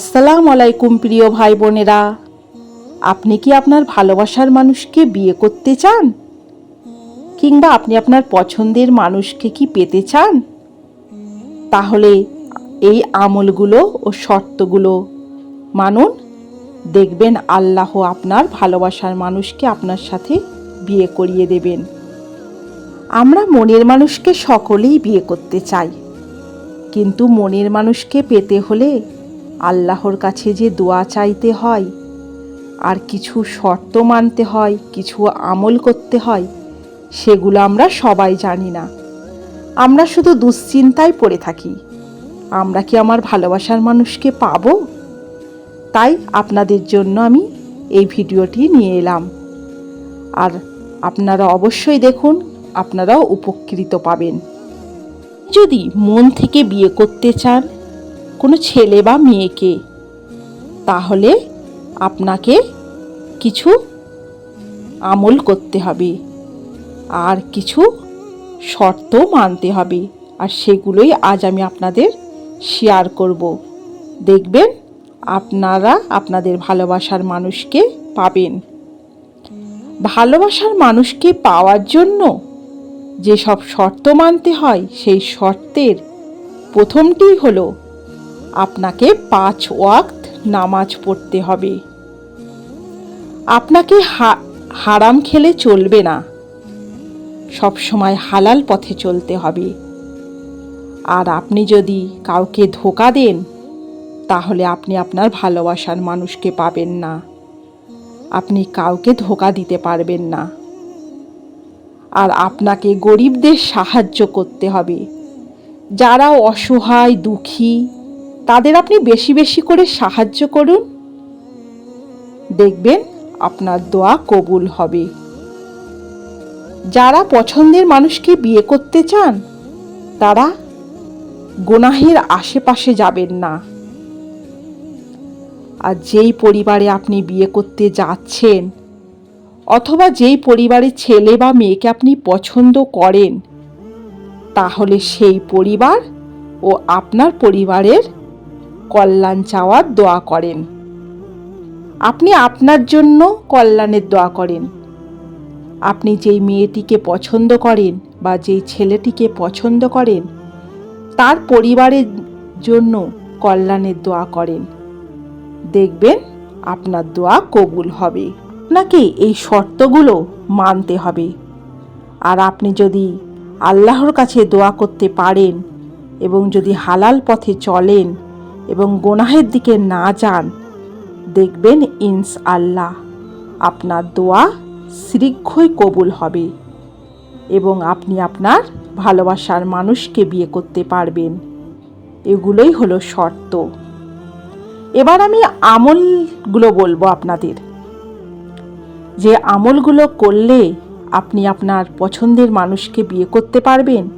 আসসালাম আলাইকুম, প্রিয় ভাই বোনেরা আপনি কি আপনার ভালোবাসার মানুষকে বিয়ে করতে চান? কিংবা আপনি আপনার পছন্দের মানুষকে কি পেতে চান? তাহলে এই আমলগুলো ও শর্তগুলো মানুন। দেখবেন আল্লাহ আপনার ভালোবাসার মানুষকে আপনার সাথে বিয়ে করিয়ে দেবেন। আমরা মনের মানুষকে সকলেই বিয়ে করতে চাই। কিন্তু মনের মানুষকে পেতে হলে আল্লাহর কাছে যে দোয়া চাইতে হয়, আর কিছু শর্ত মানতে হয়, কিছু আমল করতে হয়, সেগুলো আমরা সবাই জানি না। আমরা শুধু দুশ্চিন্তায় পড়ে থাকি। আমরা কি আমার ভালোবাসার মানুষকে পাব? তাই আপনাদের জন্য আমি এই ভিডিওটি নিয়ে এলাম। আর আপনারা অবশ্যই দেখুন, আপনারাও উপকৃত পাবেন। যদি মন থেকে বিয়ে করতে চান কোনো ছেলে বা মেয়েকে, তাহলে আপনাকে কিছু আমল করতে হবে। আর কিছু শর্ত মানতে হবে। আর সেগুলোই আজ আমি আপনাদের শেয়ার করব। দেখবেন আপনারা আপনাদের ভালোবাসার মানুষকে পাবেন। ভালোবাসার মানুষকে পাওয়ার জন্য যেসব শর্ত মানতে হয়, সেই শর্তের প্রথমটি হলো আপনাকে পাঁচ ওয়াক্ত নামাজ পড়তে হবে। আপনাকে হারাম খেলে চলবে না। সব সময় হালাল পথে চলতে হবে। আর আপনি যদি কাউকে ধোকা দেন, তাহলে আপনি আপনার ভালোবাসার মানুষকে পাবেন না। আপনি কাউকে ধোকা দিতে পারবেন না। আর আপনাকে গরিবদের সাহায্য করতে হবে। যারা অসহায়, দুঃখী তাদের আপনি বেশি বেশি করে সাহায্য করুন। দেখবেন আপনার দোয়া কবুল হবে। যারা পছন্দের মানুষকে বিয়ে করতে চান, তারা গোনাহের আশেপাশে যাবেন না। আর যেই পরিবারে আপনি বিয়ে করতে যাচ্ছেন, অথবা যেই পরিবারের ছেলে বা মেয়েকে আপনি পছন্দ করেন, তাহলে সেই পরিবার ও আপনার পরিবারের কল্যাণ চাওয়ার দোয়া করেন। আপনি আপনার জন্য কল্যাণের দোয়া করেন। আপনি যেই মেয়েটিকে পছন্দ করেন বা যেই ছেলেটিকে পছন্দ করেন, তার পরিবারের জন্য কল্যাণের দোয়া করেন। দেখবেন আপনার দোয়া কবুল হবে আপনাকে এই শর্তগুলো মানতে হবে। আর আপনি যদি আল্লাহর কাছে দোয়া করতে পারেন এবং যদি হালাল পথে চলেন এবং গোনাহের দিকে না যান। দেখবেন ইনস আল্লাহ। আপনার দোয়া শীঘ্রই কবুল হবে এবং আপনি আপনার ভালোবাসার মানুষকে বিয়ে করতে পারবেন। এগুলোই হলো শর্ত। এবার আমি আমলগুলো বলব আপনাদের। যে আমলগুলো করলে আপনি আপনার পছন্দের মানুষকে বিয়ে করতে পারবেন,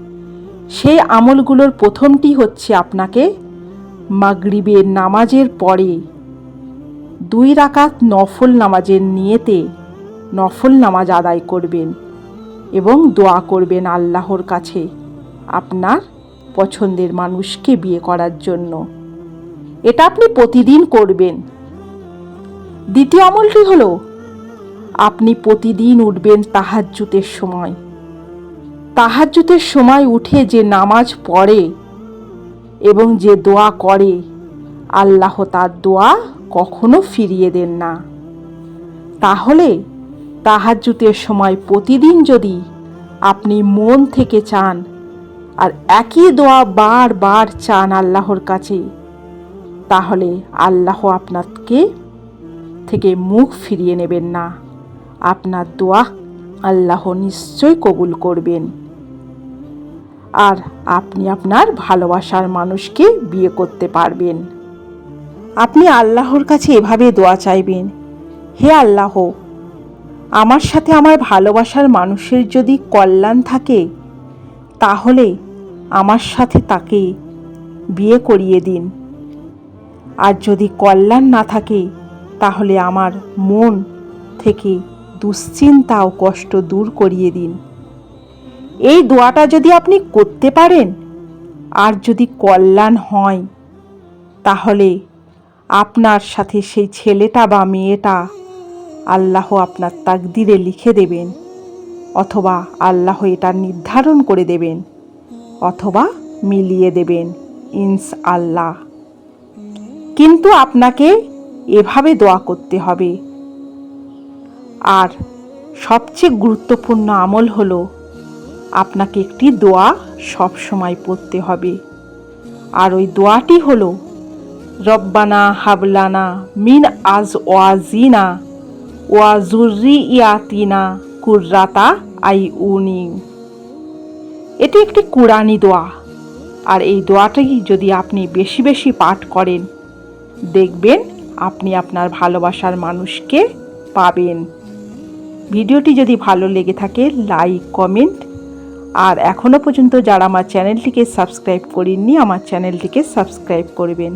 সেই আমলগুলোর প্রথমটি হচ্ছে আপনাকে মাগরিবের নামাজের পরে দুই রাকাত নফল নামাজের নিয়েতে নফল নামাজ আদায় করবেন এবং দোয়া করবেন আল্লাহর কাছে আপনার পছন্দের মানুষকে বিয়ে করার জন্য। এটা আপনি প্রতিদিন করবেন। দ্বিতীয় আমলটি হলো, আপনি প্রতিদিন উঠবেন তাহাজ্জুতের সময়। তাহাজ্জুতের সময় উঠে যে নামাজ পড়ে এবং যে দোয়া করে, আল্লাহ তার দোয়া কখনো ফিরিয়ে দেন না। তাহলে তাহাজ্জুতের সময় প্রতিদিন যদি আপনি মন থেকে চান, আর একই দোয়া বারবার চান আল্লাহর কাছে, তাহলে আল্লাহ আপনাকে থেকে মুখ ফিরিয়ে নেবেন না। আপনার দোয়া আল্লাহ নিশ্চয় কবুল করবেন। আর আপনি আপনার ভালোবাসার মানুষকে বিয়ে করতে পারবেন। আপনি আল্লাহর কাছে এভাবে দোয়া চাইবেন, হে আল্লাহ, আমার সাথে আমার ভালোবাসার মানুষের যদি কল্যাণ থাকে, তাহলে আমার সাথে তাকে বিয়ে করিয়ে দিন। আর যদি কল্যাণ না থাকে, তাহলে আমার মন থেকে দুশ্চিন্তা ও কষ্ট দূর করিয়ে দিন। এই দোয়াটা যদি আপনি করতে পারেন, আর যদি কল্যাণ হয়, তাহলে আপনার সাথে সেই ছেলেটা বা মেয়েটা আল্লাহ আপনার তাকদিরে লিখে দেবেন, অথবা আল্লাহ এটা নির্ধারণ করে দেবেন, অথবা মিলিয়ে দেবেন ইনস আল্লাহ কিন্তু আপনাকে এভাবে দোয়া করতে হবে। আর সবচেয়ে গুরুত্বপূর্ণ আমল হলো আপনাকে একটি দোয়া সব সময় পড়তে হবে। আর ওই দোয়াটি হলো, রব্বানা হাবলানা মিন আজ ওয়াজিনা ওয়াজুরি ইয়াতিনা কুর্রাতা আই উনি এটি একটি কুরআনি দোয়া। আর এই দোয়াটি যদি আপনি বেশি বেশি পাঠ করেন, দেখবেন আপনি আপনার ভালোবাসার মানুষকে পাবেন। ভিডিওটি যদি ভালো লেগে থাকে, লাইক, কমেন্ট আর এখনও পর্যন্ত যারা আমার চ্যানেলটিকে সাবস্ক্রাইব করেননি আমার চ্যানেলটিকে সাবস্ক্রাইব করবেন।